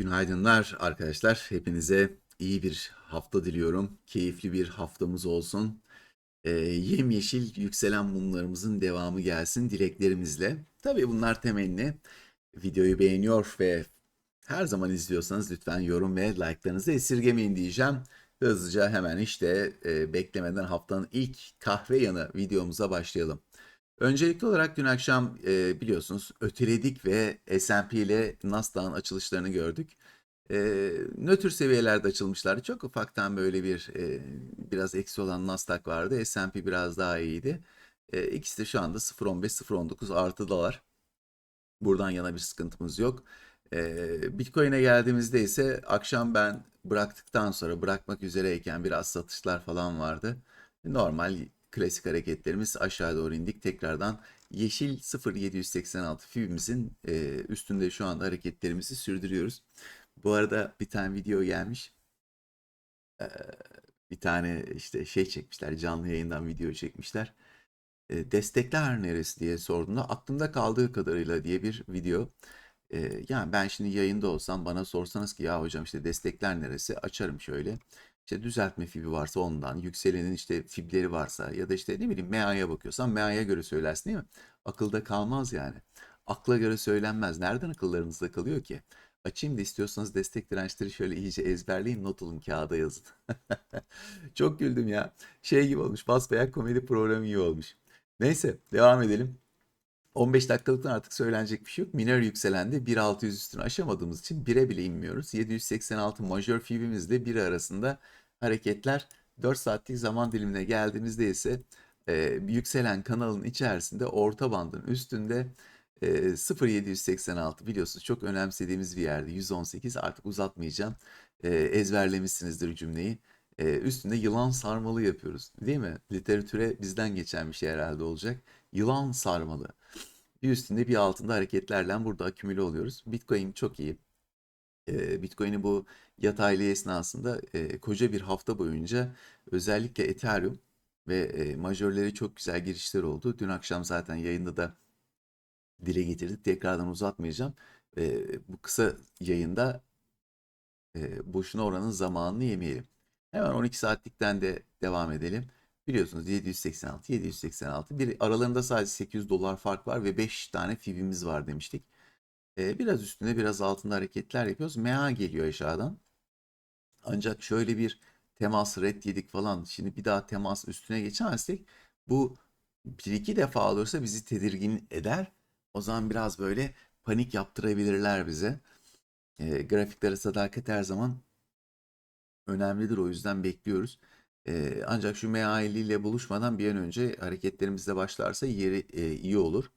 Günaydınlar arkadaşlar. Hepinize iyi bir hafta diliyorum. Keyifli bir haftamız olsun. Ee, yemyeşil yükselen mumlarımızın devamı gelsin dileklerimizle. Tabii bunlar temenni. Videoyu beğeniyor ve her zaman izliyorsanız lütfen yorum ve like'larınızı esirgemeyin diyeceğim. Hızlıca hemen işte e, beklemeden haftanın ilk kahve yanı videomuza başlayalım. Öncelikli olarak dün akşam e, biliyorsunuz öteledik ve S&P ile Nasdaq'ın açılışlarını gördük. E, nötr seviyelerde açılmışlardı. Çok ufaktan böyle bir e, biraz eksi olan Nasdaq vardı. S&P biraz daha iyiydi. E, ikisi de şu anda 0.15-0.19 artıdalar. Buradan yana bir sıkıntımız yok. E, Bitcoin'e geldiğimizde ise akşam ben bıraktıktan sonra bırakmak üzereyken biraz satışlar falan vardı. Normal klasik hareketlerimiz aşağı doğru indik. Tekrardan yeşil 0786 fibimizin e, üstünde şu anda hareketlerimizi sürdürüyoruz. Bu arada bir tane video gelmiş. Ee, bir tane işte şey çekmişler. Canlı yayından video çekmişler. E, destekler neresi diye sorduğunda aklımda kaldığı kadarıyla diye bir video. E, yani ben şimdi yayında olsam bana sorsanız ki ya hocam işte destekler neresi açarım şöyle. İşte düzeltme fibi varsa ondan, yükselenin işte fibleri varsa ya da işte ne bileyim MA'ya bakıyorsan MA'ya göre söylersin değil mi? Akılda kalmaz yani. Akla göre söylenmez. Nereden akıllarınızda kalıyor ki? Açayım da istiyorsanız destek dirençleri şöyle iyice ezberleyin, not alın, kağıda yazın. Çok güldüm ya. Şey gibi olmuş, basbayağı komedi programı gibi olmuş. Neyse, devam edelim. 15 dakikalıktan artık söylenecek bir şey yok. Miner yükselendi. 1.600 üstünü aşamadığımız için 1'e bile inmiyoruz. 786 majör fibimizde 1 arasında hareketler 4 saatlik zaman dilimine geldiğimizde ise e, yükselen kanalın içerisinde orta bandın üstünde e, 0786 biliyorsunuz çok önemsediğimiz bir yerde 118 artık uzatmayacağım. Ezberlemişsinizdir cümleyi. Üstünde yılan sarmalı yapıyoruz değil mi? Literatüre bizden geçen bir şey herhalde olacak. Yılan sarmalı. Bir üstünde bir altında hareketlerle burada akümüle oluyoruz. Bitcoin çok iyi. E, Bitcoin'i bu yataylı esnasında koca bir hafta boyunca özellikle Ethereum ve e, çok güzel girişler oldu. Dün akşam zaten yayında da dile getirdik. Tekrardan uzatmayacağım. E, bu kısa yayında e, boşuna oranın zamanını yemeyelim. Hemen 12 saatlikten de devam edelim. Biliyorsunuz 786, 786. Bir aralarında sadece 800 dolar fark var ve 5 tane fibimiz var demiştik. E, biraz üstünde biraz altında hareketler yapıyoruz. MA geliyor aşağıdan. Ancak şöyle bir temas red yedik falan. Şimdi bir daha temas üstüne geçersek bu bir iki defa olursa bizi tedirgin eder. O zaman biraz böyle panik yaptırabilirler bize. E, grafiklere sadakat her zaman önemlidir. O yüzden bekliyoruz. E, ancak şu MA50 ile buluşmadan bir an önce hareketlerimizde başlarsa yeri e, iyi olur.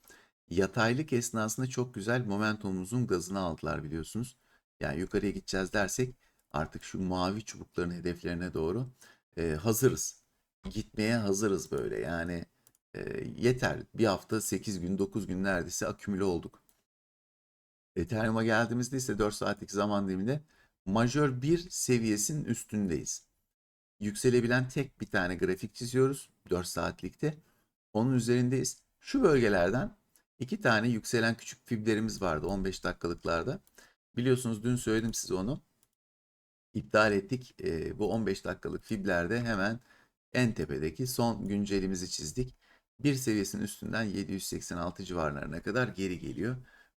Yataylık esnasında çok güzel momentumumuzun gazını aldılar biliyorsunuz. Yani yukarıya gideceğiz dersek artık şu mavi çubukların hedeflerine doğru e, hazırız. Gitmeye hazırız böyle yani e, yeter. Bir hafta 8 gün 9 gün neredeyse akümüle olduk. Ethereum'a geldiğimizde ise 4 saatlik zaman diliminde majör 1 seviyesinin üstündeyiz. Yükselebilen tek bir tane grafik çiziyoruz 4 saatlikte. Onun üzerindeyiz. Şu bölgelerden iki tane yükselen küçük fiblerimiz vardı 15 dakikalıklarda. Biliyorsunuz dün söyledim size onu. İptal ettik. E, bu 15 dakikalık fiblerde hemen en tepedeki son güncelimizi çizdik. Bir seviyesinin üstünden 786 civarlarına kadar geri geliyor.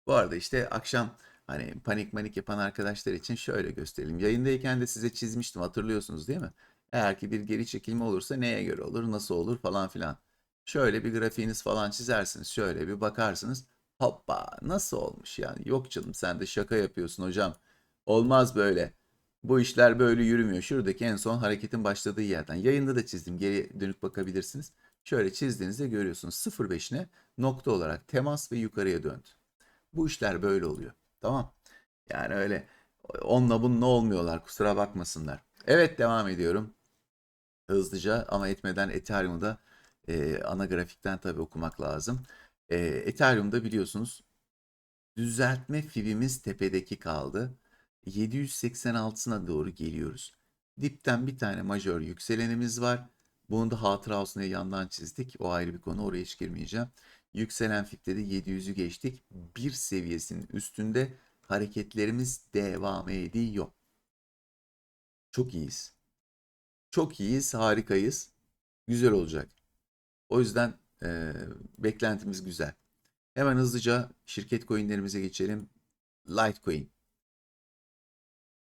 Bu arada işte akşam hani panik manik yapan arkadaşlar için şöyle gösterelim. Yayındayken de size çizmiştim hatırlıyorsunuz değil mi? Eğer ki bir geri çekilme olursa neye göre olur, nasıl olur falan filan. Şöyle bir grafiğiniz falan çizersiniz. Şöyle bir bakarsınız. Hoppa nasıl olmuş yani? Yok canım sen de şaka yapıyorsun hocam. Olmaz böyle. Bu işler böyle yürümüyor. Şuradaki en son hareketin başladığı yerden. Yayında da çizdim. Geri dönük bakabilirsiniz. Şöyle çizdiğinizde görüyorsunuz 0.5'ine nokta olarak temas ve yukarıya döndü. Bu işler böyle oluyor. Tamam. Yani öyle onunla bununla olmuyorlar. Kusura bakmasınlar. Evet devam ediyorum. Hızlıca ama etmeden Ethereum'da e, ana grafikten tabii okumak lazım. E, Ethereum'da biliyorsunuz düzeltme fibimiz tepedeki kaldı. 786'sına doğru geliyoruz. Dipten bir tane majör yükselenimiz var. Bunu da hatıra olsun diye yandan çizdik. O ayrı bir konu. Oraya hiç girmeyeceğim. Yükselen fipte de 700'ü geçtik. Bir seviyesinin üstünde hareketlerimiz devam ediyor. Çok iyiyiz. Çok iyiyiz, harikayız. Güzel olacak. O yüzden e, beklentimiz güzel. Hemen hızlıca şirket coinlerimize geçelim. Litecoin.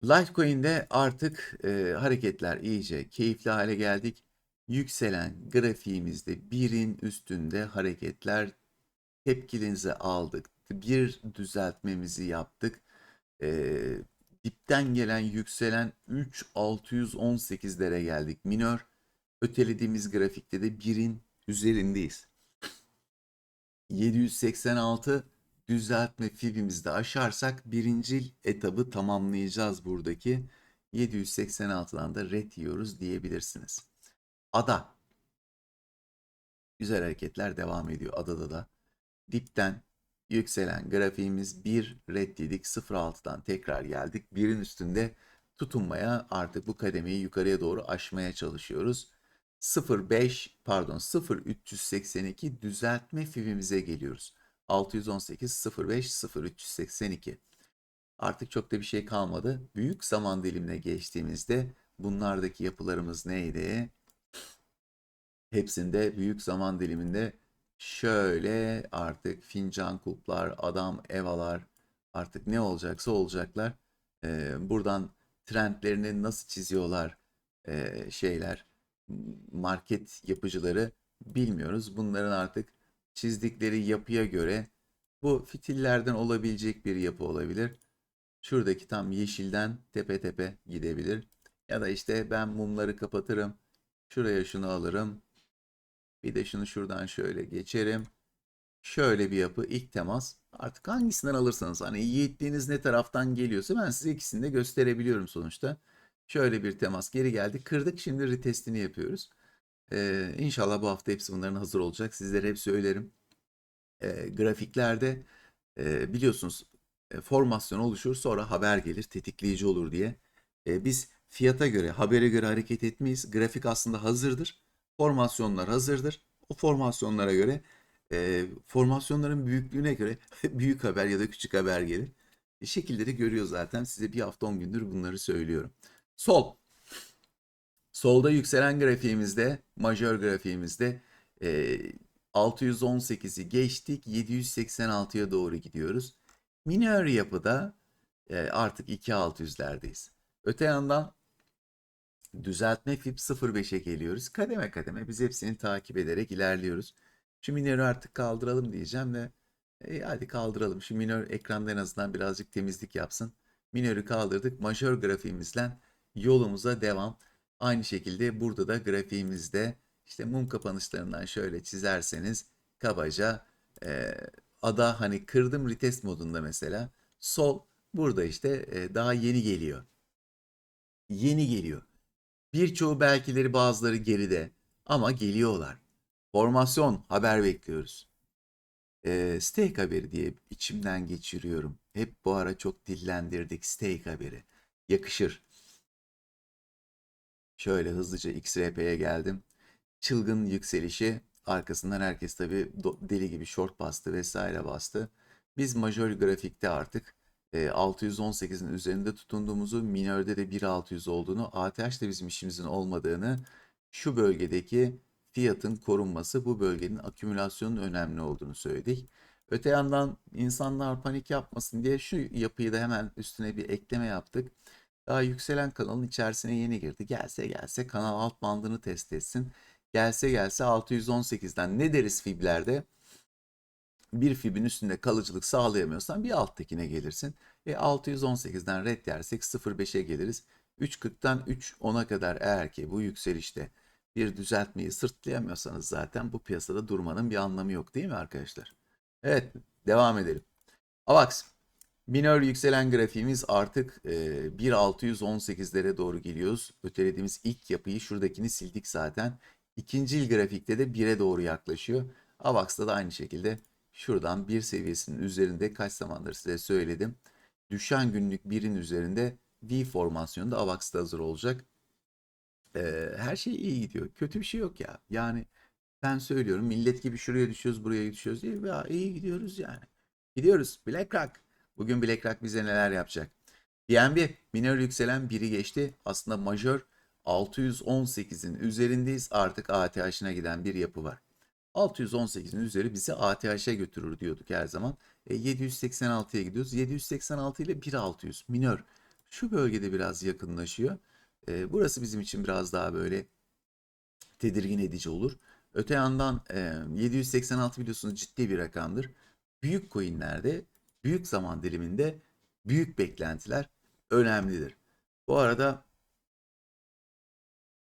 Litecoin'de artık e, hareketler iyice keyifli hale geldik. Yükselen grafiğimizde birin üstünde hareketler tepkinizi aldık. Bir düzeltmemizi yaptık. E, dipten gelen yükselen 3618'lere geldik. Minör ötelediğimiz grafikte de birin üzerindeyiz. 786 düzeltme fibimizi de aşarsak birinci etabı tamamlayacağız buradaki. 786'dan da red yiyoruz diyebilirsiniz. Ada. Güzel hareketler devam ediyor adada da. Dipten yükselen grafiğimiz 1 red yedik. 0.6'dan tekrar geldik. Birin üstünde tutunmaya artık bu kademeyi yukarıya doğru aşmaya çalışıyoruz. 0.5 pardon 0.382 düzeltme fibimize geliyoruz. 618 05 0382. Artık çok da bir şey kalmadı. Büyük zaman dilimine geçtiğimizde bunlardaki yapılarımız neydi? Hepsinde büyük zaman diliminde şöyle artık fincan kulplar, adam evalar artık ne olacaksa olacaklar. Ee, buradan trendlerini nasıl çiziyorlar ee, şeyler market yapıcıları bilmiyoruz. Bunların artık çizdikleri yapıya göre bu fitillerden olabilecek bir yapı olabilir. Şuradaki tam yeşilden tepe tepe gidebilir. Ya da işte ben mumları kapatırım. Şuraya şunu alırım. Bir de şunu şuradan şöyle geçerim. Şöyle bir yapı ilk temas. Artık hangisinden alırsanız hani yiğitliğiniz ne taraftan geliyorsa ben size ikisini de gösterebiliyorum sonuçta. Şöyle bir temas geri geldi. Kırdık şimdi retestini yapıyoruz. Ee, inşallah bu hafta hepsi bunların hazır olacak. Sizlere hep söylerim. Ee, grafiklerde e, biliyorsunuz e, formasyon oluşur sonra haber gelir tetikleyici olur diye. E, biz fiyata göre habere göre hareket etmeyiz. Grafik aslında hazırdır. Formasyonlar hazırdır. O formasyonlara göre e, formasyonların büyüklüğüne göre büyük haber ya da küçük haber gelir. E, şekilleri görüyor zaten. Size bir hafta 10 gündür bunları söylüyorum. Sol. Solda yükselen grafiğimizde, majör grafiğimizde e, 618'i geçtik. 786'ya doğru gidiyoruz. Minör yapıda e, artık 2600'lerdeyiz. Öte yandan düzeltme FIB 05'e geliyoruz. Kademe kademe biz hepsini takip ederek ilerliyoruz. Şu minörü artık kaldıralım diyeceğim de e, hadi kaldıralım. Şu minör ekranda en azından birazcık temizlik yapsın. Minörü kaldırdık. Majör grafiğimizle yolumuza devam. Aynı şekilde burada da grafiğimizde işte mum kapanışlarından şöyle çizerseniz kabaca e, ada hani kırdım retest modunda mesela sol burada işte e, daha yeni geliyor. Yeni geliyor. Birçoğu belkileri bazıları geride ama geliyorlar. Formasyon haber bekliyoruz. E, steak haberi diye içimden geçiriyorum. Hep bu ara çok dillendirdik steak haberi. Yakışır. Şöyle hızlıca XRP'ye geldim. Çılgın yükselişi arkasından herkes tabii deli gibi short bastı vesaire bastı. Biz majör grafikte artık 618'in üzerinde tutunduğumuzu, minörde de 1.600 olduğunu, ATH'de bizim işimizin olmadığını, şu bölgedeki fiyatın korunması, bu bölgenin akümülasyonun önemli olduğunu söyledik. Öte yandan insanlar panik yapmasın diye şu yapıyı da hemen üstüne bir ekleme yaptık. Daha yükselen kanalın içerisine yeni girdi. Gelse gelse kanal alt bandını test etsin. Gelse gelse 618'den ne deriz fiblerde? Bir fibin üstünde kalıcılık sağlayamıyorsan bir alttakine gelirsin. E 618'den red yersek 0.5'e geliriz. 3.40'tan 3.10'a kadar eğer ki bu yükselişte bir düzeltmeyi sırtlayamıyorsanız zaten bu piyasada durmanın bir anlamı yok değil mi arkadaşlar? Evet devam edelim. AVAX Minör yükselen grafiğimiz artık e, 1.618'lere doğru geliyoruz. Ötelediğimiz ilk yapıyı şuradakini sildik zaten. İkinci grafikte de 1'e doğru yaklaşıyor. AVAX'ta da aynı şekilde şuradan 1 seviyesinin üzerinde kaç zamandır size söyledim. Düşen günlük 1'in üzerinde V formasyonunda AVAX'ta hazır olacak. E, her şey iyi gidiyor. Kötü bir şey yok ya. Yani ben söylüyorum millet gibi şuraya düşüyoruz buraya düşüyoruz diye. Ya iyi gidiyoruz yani. Gidiyoruz. BlackRock Bugün BlackRock bize neler yapacak? BNB minor yükselen biri geçti. Aslında majör 618'in üzerindeyiz. Artık ATH'ına giden bir yapı var. 618'in üzeri bizi ATH'e götürür diyorduk her zaman. E, 786'ya gidiyoruz. 786 ile 1600 minör. Şu bölgede biraz yakınlaşıyor. E, burası bizim için biraz daha böyle tedirgin edici olur. Öte yandan e, 786 biliyorsunuz ciddi bir rakamdır. Büyük coinlerde, büyük zaman diliminde büyük beklentiler önemlidir. Bu arada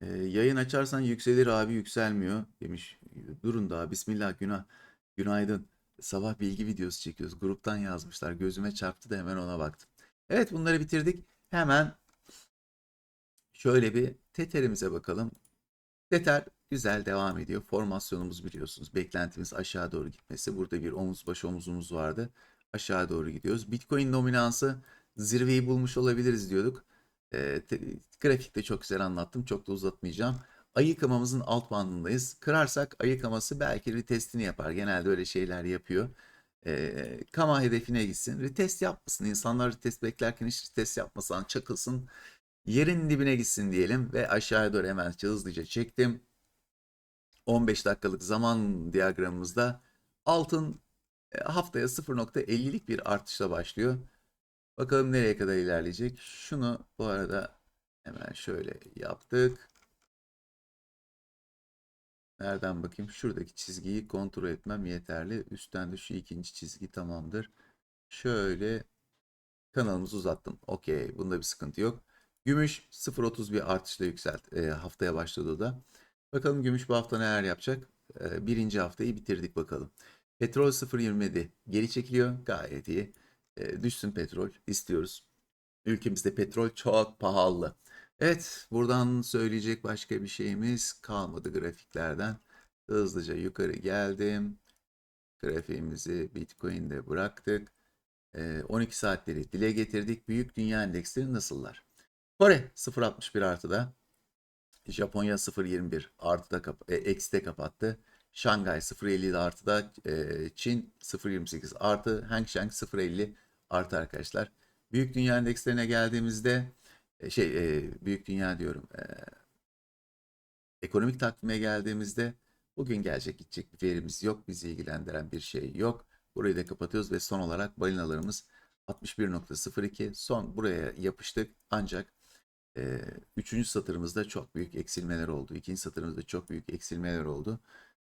e, yayın açarsan yükselir abi yükselmiyor demiş. Durun daha bismillah günah. Günaydın. Sabah bilgi videosu çekiyoruz. Gruptan yazmışlar. Gözüme çarptı da hemen ona baktım. Evet bunları bitirdik. Hemen şöyle bir Tether'imize bakalım. Tether güzel devam ediyor. Formasyonumuz biliyorsunuz. Beklentimiz aşağı doğru gitmesi. Burada bir omuz baş omuzumuz vardı. Aşağı doğru gidiyoruz. Bitcoin dominansı zirveyi bulmuş olabiliriz diyorduk. E, te, grafikte çok güzel anlattım. Çok da uzatmayacağım. Ayı yıkamamızın alt bandındayız. Kırarsak ayı yıkaması belki retestini yapar. Genelde öyle şeyler yapıyor. E, kama hedefine gitsin. Retest yapmasın. İnsanlar retest beklerken hiç retest yapmasan çakılsın. Yerin dibine gitsin diyelim ve aşağıya doğru hemen hızlıca çektim. 15 dakikalık zaman diyagramımızda altın e, haftaya 0.50'lik bir artışla başlıyor. Bakalım nereye kadar ilerleyecek. Şunu bu arada hemen şöyle yaptık. Nereden bakayım? Şuradaki çizgiyi kontrol etmem yeterli. Üstten de şu ikinci çizgi tamamdır. Şöyle kanalımızı uzattım. Okey. Bunda bir sıkıntı yok. Gümüş 0.30 bir artışla yükselt e, haftaya başladı da. Bakalım gümüş bu hafta neler yapacak? E, birinci haftayı bitirdik bakalım. Petrol 0.27 geri çekiliyor. Gayet iyi. E, düşsün petrol istiyoruz. Ülkemizde petrol çok pahalı. Evet buradan söyleyecek başka bir şeyimiz kalmadı grafiklerden. Hızlıca yukarı geldim. Grafiğimizi Bitcoin'de bıraktık. E, 12 saatleri dile getirdik. Büyük dünya endeksleri nasıllar? Kore 0.61 artıda. Japonya 0.21 artıda kap e, ekside kapattı. Şangay 0.57 artıda. E, Çin 0.28 artı. Hang Seng 0.50 artı arkadaşlar. Büyük dünya endekslerine geldiğimizde şey e, büyük dünya diyorum. E, ekonomik takvime geldiğimizde bugün gelecek gidecek bir verimiz yok. Bizi ilgilendiren bir şey yok. Burayı da kapatıyoruz ve son olarak balinalarımız 61.02 son buraya yapıştık ancak e, üçüncü satırımızda çok büyük eksilmeler oldu. İkinci satırımızda çok büyük eksilmeler oldu.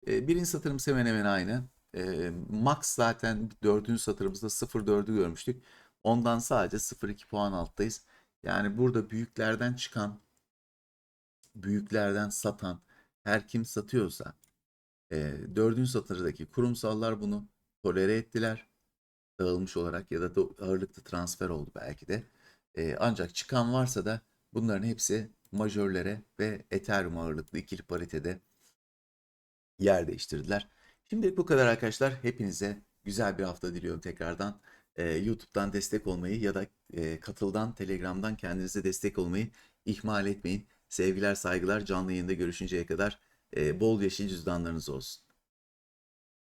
E, birinci satırımız hemen hemen aynı. E, max zaten dördüncü satırımızda 0.4'ü görmüştük. Ondan sadece 0.2 puan alttayız. Yani burada büyüklerden çıkan, büyüklerden satan, her kim satıyorsa e, dördüncü satırdaki kurumsallar bunu tolere ettiler. Dağılmış olarak ya da ağırlıklı transfer oldu belki de. E, ancak çıkan varsa da bunların hepsi majörlere ve Ethereum ağırlıklı ikili paritede yer değiştirdiler. Şimdi bu kadar arkadaşlar. Hepinize güzel bir hafta diliyorum tekrardan. Ee, YouTube'dan destek olmayı ya da e, katıldan, Telegram'dan kendinize destek olmayı ihmal etmeyin. Sevgiler, saygılar. Canlı yayında görüşünceye kadar e, bol yeşil cüzdanlarınız olsun.